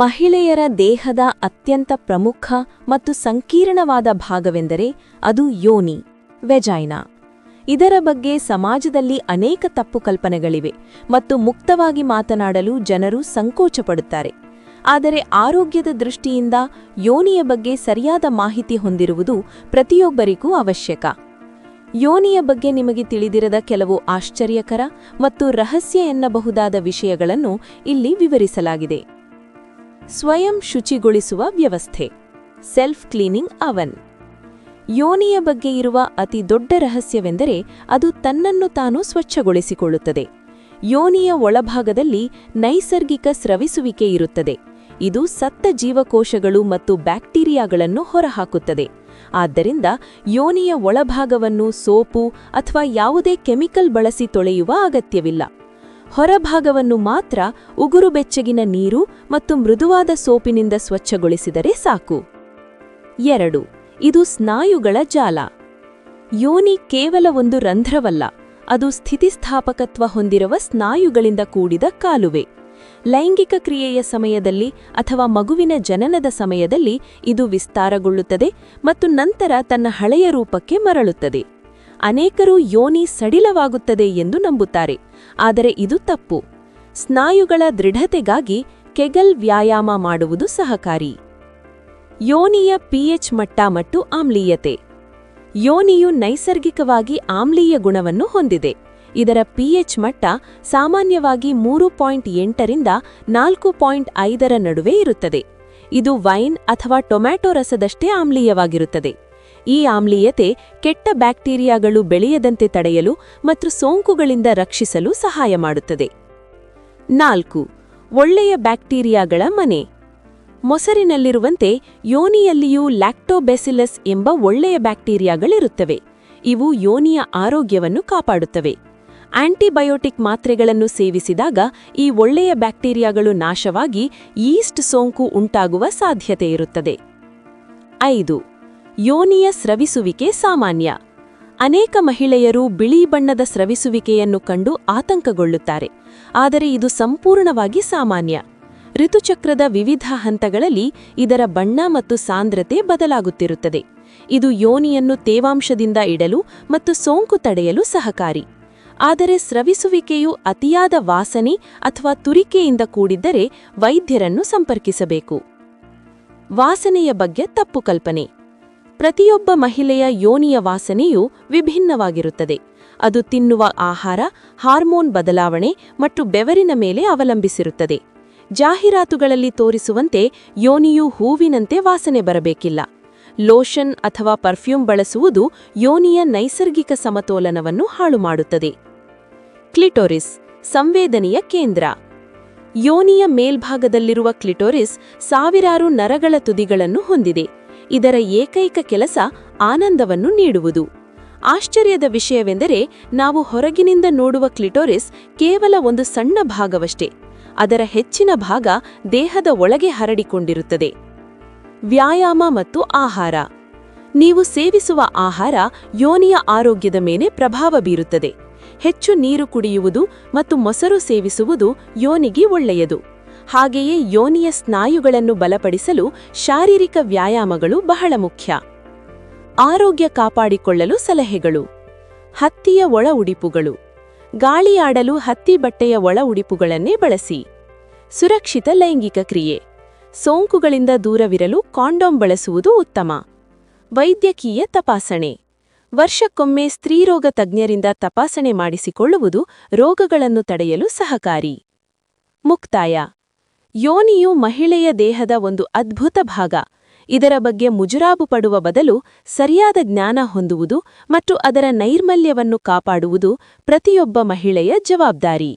ಮಹಿಳೆಯರ ದೇಹದ ಅತ್ಯಂತ ಪ್ರಮುಖ ಮತ್ತು ಸಂಕೀರ್ಣವಾದ ಭಾಗವೆಂದರೆ ಅದು ಯೋನಿ, ವೆಜೈನಾ. ಇದರ ಬಗ್ಗೆ ಸಮಾಜದಲ್ಲಿ ಅನೇಕ ತಪ್ಪು ಕಲ್ಪನೆಗಳಿವೆ ಮತ್ತು ಮುಕ್ತವಾಗಿ ಮಾತನಾಡಲು ಜನರು ಸಂಕೋಚಪಡುತ್ತಾರೆ. ಆದರೆ ಆರೋಗ್ಯದ ದೃಷ್ಟಿಯಿಂದ ಯೋನಿಯ ಬಗ್ಗೆ ಸರಿಯಾದ ಮಾಹಿತಿ ಹೊಂದಿರುವುದು ಪ್ರತಿಯೊಬ್ಬರಿಗೂ ಅವಶ್ಯಕ. ಯೋನಿಯ ಬಗ್ಗೆ ನಿಮಗೆ ತಿಳಿದಿರದ ಕೆಲವು ಆಶ್ಚರ್ಯಕರ ಮತ್ತು ರಹಸ್ಯ ಎನ್ನಬಹುದಾದ ವಿಷಯಗಳನ್ನು ಇಲ್ಲಿ ವಿವರಿಸಲಾಗಿದೆ. ಸ್ವಯಂ ಶುಚಿಗೊಳಿಸುವ ವ್ಯವಸ್ಥೆ. ಸೆಲ್ಫ್ ಕ್ಲೀನಿಂಗ್ ಅವನ್ ಯೋನಿಯ ಬಗ್ಗೆ ಇರುವ ಅತಿ ದೊಡ್ಡ ರಹಸ್ಯವೆಂದರೆ ಅದು ತನ್ನನ್ನು ತಾನು ಸ್ವಚ್ಛಗೊಳಿಸಿಕೊಳ್ಳುತ್ತದೆ. ಯೋನಿಯ ಒಳಭಾಗದಲ್ಲಿ ನೈಸರ್ಗಿಕ ಸ್ರವಿಸುವಿಕೆ ಇರುತ್ತದೆ. ಇದು ಸತ್ತ ಜೀವಕೋಶಗಳು ಮತ್ತು ಬ್ಯಾಕ್ಟೀರಿಯಾಗಳನ್ನು ಹೊರಹಾಕುತ್ತದೆ. ಆದ್ದರಿಂದ ಯೋನಿಯ ಒಳಭಾಗವನ್ನು ಸೋಪು ಅಥವಾ ಯಾವುದೇ ಕೆಮಿಕಲ್ ಬಳಸಿ ತೊಳೆಯುವ ಅಗತ್ಯವಿಲ್ಲ. ಹೊರಭಾಗವನ್ನು ಮಾತ್ರ ಉಗುರು ಬೆಚ್ಚಗಿನ ನೀರು ಮತ್ತು ಮೃದುವಾದ ಸೋಪಿನಿಂದ ಸ್ವಚ್ಛಗೊಳಿಸಿದರೆ ಸಾಕು. ಎರಡು, ಇದು ಸ್ನಾಯುಗಳ ಜಾಲ. ಯೋನಿ ಕೇವಲ ಒಂದು ರಂಧ್ರವಲ್ಲ, ಅದು ಸ್ಥಿತಿಸ್ಥಾಪಕತ್ವ ಹೊಂದಿರುವ ಸ್ನಾಯುಗಳಿಂದ ಕೂಡಿದ ಕಾಲುವೆ. ಲೈಂಗಿಕ ಕ್ರಿಯೆಯ ಸಮಯದಲ್ಲಿ ಅಥವಾ ಮಗುವಿನ ಜನನದ ಸಮಯದಲ್ಲಿ ಇದು ವಿಸ್ತಾರಗೊಳ್ಳುತ್ತದೆ ಮತ್ತು ನಂತರ ತನ್ನ ಹಳೆಯ ರೂಪಕ್ಕೆ ಮರಳುತ್ತದೆ. ಅನೇಕರು ಯೋನಿ ಸಡಿಲವಾಗುತ್ತದೆ ಎಂದು ನಂಬುತ್ತಾರೆ. ಆದರೆ ಇದು ತಪ್ಪು. ಸ್ನಾಯುಗಳ ದೃಢತೆಗಾಗಿ ಕೆಗಲ್ ವ್ಯಾಯಾಮ ಮಾಡುವುದು ಸಹಕಾರಿ. ಯೋನಿಯ ಪಿಎಚ್ ಮಟ್ಟ ಮತ್ತು ಆಮ್ಲೀಯತೆ. ಯೋನಿಯು ನೈಸರ್ಗಿಕವಾಗಿ ಆಮ್ಲೀಯ ಗುಣವನ್ನು ಹೊಂದಿದೆ. ಇದರ ಪಿಎಚ್ ಮಟ್ಟ ಸಾಮಾನ್ಯವಾಗಿ ಮೂರು ಪಾಯಿಂಟ್ ಎಂಟರಿಂದ ನಾಲ್ಕು ಪಾಯಿಂಟ್ ಐದರ ನಡುವೆ ಇರುತ್ತದೆ. ಇದು ವೈನ್ ಅಥವಾ ಟೊಮ್ಯಾಟೊ ರಸದಷ್ಟೇ ಆಮ್ಲೀಯವಾಗಿರುತ್ತದೆ. ಈ ಆಮ್ಲೀಯತೆ ಕೆಟ್ಟ ಬ್ಯಾಕ್ಟೀರಿಯಾಗಳು ಬೆಳೆಯದಂತೆ ತಡೆಯಲು ಮತ್ತು ಸೋಂಕುಗಳಿಂದ ರಕ್ಷಿಸಲು ಸಹಾಯ ಮಾಡುತ್ತದೆ. ನಾಲ್ಕು, ಒಳ್ಳೆಯ ಬ್ಯಾಕ್ಟೀರಿಯಾಗಳ ಮನೆ. ಮೊಸರಿನಲ್ಲಿರುವಂತೆ ಯೋನಿಯಲ್ಲಿಯೂ ಲ್ಯಾಕ್ಟೋಬೆಸಿಲಸ್ ಎಂಬ ಒಳ್ಳೆಯ ಬ್ಯಾಕ್ಟೀರಿಯಾಗಳಿರುತ್ತವೆ. ಇವು ಯೋನಿಯ ಆರೋಗ್ಯವನ್ನು ಕಾಪಾಡುತ್ತವೆ. ಆಂಟಿಬಯೋಟಿಕ್ ಮಾತ್ರೆಗಳನ್ನು ಸೇವಿಸಿದಾಗ ಈ ಒಳ್ಳೆಯ ಬ್ಯಾಕ್ಟೀರಿಯಾಗಳು ನಾಶವಾಗಿ ಈಸ್ಟ್ ಸೋಂಕು ಉಂಟಾಗುವ ಸಾಧ್ಯತೆಯಿರುತ್ತದೆ ಐದು ಯೋನಿಯ ಸ್ರವಿಸುವಿಕೆ ಸಾಮಾನ್ಯ. ಅನೇಕ ಮಹಿಳೆಯರು ಬಿಳಿ ಬಣ್ಣದ ಸ್ರವಿಸುವಿಕೆಯನ್ನು ಕಂಡು ಆತಂಕಗೊಳ್ಳುತ್ತಾರೆ. ಆದರೆ ಇದು ಸಂಪೂರ್ಣವಾಗಿ ಸಾಮಾನ್ಯ. ಋತುಚಕ್ರದ ವಿವಿಧ ಹಂತಗಳಲ್ಲಿ ಇದರ ಬಣ್ಣ ಮತ್ತು ಸಾಂದ್ರತೆ ಬದಲಾಗುತ್ತಿರುತ್ತದೆ. ಇದು ಯೋನಿಯನ್ನು ತೇವಾಂಶದಿಂದ ಇಡಲು ಮತ್ತು ಸೋಂಕು ತಡೆಯಲು ಸಹಕಾರಿ. ಆದರೆ ಸ್ರವಿಸುವಿಕೆಯು ಅತಿಯಾದ ವಾಸನೆ ಅಥವಾ ತುರಿಕೆಯಿಂದ ಕೂಡಿದ್ದರೆ ವೈದ್ಯರನ್ನು ಸಂಪರ್ಕಿಸಬೇಕು. ವಾಸನೆಯ ಬಗ್ಗೆ ತಪ್ಪು ಕಲ್ಪನೆ. ಪ್ರತಿಯೊಬ್ಬ ಮಹಿಳೆಯ ಯೋನಿಯ ವಾಸನೆಯು ವಿಭಿನ್ನವಾಗಿರುತ್ತದೆ. ಅದು ತಿನ್ನುವ ಆಹಾರ, ಹಾರ್ಮೋನ್ ಬದಲಾವಣೆ ಮತ್ತು ಬೆವರಿನ ಮೇಲೆ ಅವಲಂಬಿಸಿರುತ್ತದೆ. ಜಾಹೀರಾತುಗಳಲ್ಲಿ ತೋರಿಸುವಂತೆ ಯೋನಿಯು ಹೂವಿನಂತೆ ವಾಸನೆ ಬರಬೇಕಿಲ್ಲ. ಲೋಷನ್ ಅಥವಾ ಪರ್ಫ್ಯೂಮ್ ಬಳಸುವುದು ಯೋನಿಯ ನೈಸರ್ಗಿಕ ಸಮತೋಲನವನ್ನು ಹಾಳುಮಾಡುತ್ತದೆ. ಕ್ಲಿಟೋರಿಸ್ ಸಂವೇದನೆಯ ಕೇಂದ್ರ. ಯೋನಿಯ ಮೇಲ್ಭಾಗದಲ್ಲಿರುವ ಕ್ಲಿಟೋರಿಸ್ ಸಾವಿರಾರು ನರಗಳ ತುದಿಗಳನ್ನು ಹೊಂದಿದೆ. ಇದರ ಏಕೈಕ ಕೆಲಸ ಆನಂದವನ್ನು ನೀಡುವುದು. ಆಶ್ಚರ್ಯದ ವಿಷಯವೆಂದರೆ ನಾವು ಹೊರಗಿನಿಂದ ನೋಡುವ ಕ್ಲಿಟೋರಿಸ್ ಕೇವಲ ಒಂದು ಸಣ್ಣ ಭಾಗವಷ್ಟೇ. ಅದರ ಹೆಚ್ಚಿನ ಭಾಗ ದೇಹದ ಒಳಗೆ ಹರಡಿಕೊಂಡಿರುತ್ತದೆ. ವ್ಯಾಯಾಮ ಮತ್ತು ಆಹಾರ. ನೀವು ಸೇವಿಸುವ ಆಹಾರ ಯೋನಿಯ ಆರೋಗ್ಯದ ಮೇಲೆ ಪ್ರಭಾವ ಬೀರುತ್ತದೆ. ಹೆಚ್ಚು ನೀರು ಕುಡಿಯುವುದು ಮತ್ತು ಮೊಸರು ಸೇವಿಸುವುದು ಯೋನಿಗೆ ಒಳ್ಳೆಯದು. ಹಾಗೆಯೇ ಯೋನಿಯ ಸ್ನಾಯುಗಳನ್ನು ಬಲಪಡಿಸಲು ಶಾರೀರಿಕ ವ್ಯಾಯಾಮಗಳು ಬಹಳ ಮುಖ್ಯ. ಆರೋಗ್ಯ ಕಾಪಾಡಿಕೊಳ್ಳಲು ಸಲಹೆಗಳು. ಹತ್ತಿಯ ಒಳ ಉಡಿಪುಗಳು. ಗಾಳಿಯಾಡಲು ಹತ್ತಿ ಬಟ್ಟೆಯ ಒಳ ಉಡಿಪುಗಳನ್ನೇ ಬಳಸಿ. ಸುರಕ್ಷಿತ ಲೈಂಗಿಕ ಕ್ರಿಯೆ. ಸೋಂಕುಗಳಿಂದ ದೂರವಿರಲು ಕಾಂಡೋಮ್ ಬಳಸುವುದು ಉತ್ತಮ. ವೈದ್ಯಕೀಯ ತಪಾಸಣೆ. ವರ್ಷಕ್ಕೊಮ್ಮೆ ಸ್ತ್ರೀರೋಗ ತಜ್ಞರಿಂದ ತಪಾಸಣೆ ಮಾಡಿಸಿಕೊಳ್ಳುವುದು ರೋಗಗಳನ್ನು ತಡೆಯಲು ಸಹಕಾರಿ. ಮುಕ್ತಾಯ. ಯೋನಿಯು ಮಹಿಳೆಯ ದೇಹದ ಒಂದು ಅದ್ಭುತ ಭಾಗ. ಇದರ ಬಗ್ಗೆ ಮುಜುರಾಬು ಪಡುವ ಬದಲು ಸರಿಯಾದ ಜ್ಞಾನ ಹೊಂದುವುದು ಮತ್ತು ಅದರ ನೈರ್ಮಲ್ಯವನ್ನು ಕಾಪಾಡುವುದು ಪ್ರತಿಯೊಬ್ಬ ಮಹಿಳೆಯ ಜವಾಬ್ದಾರಿ.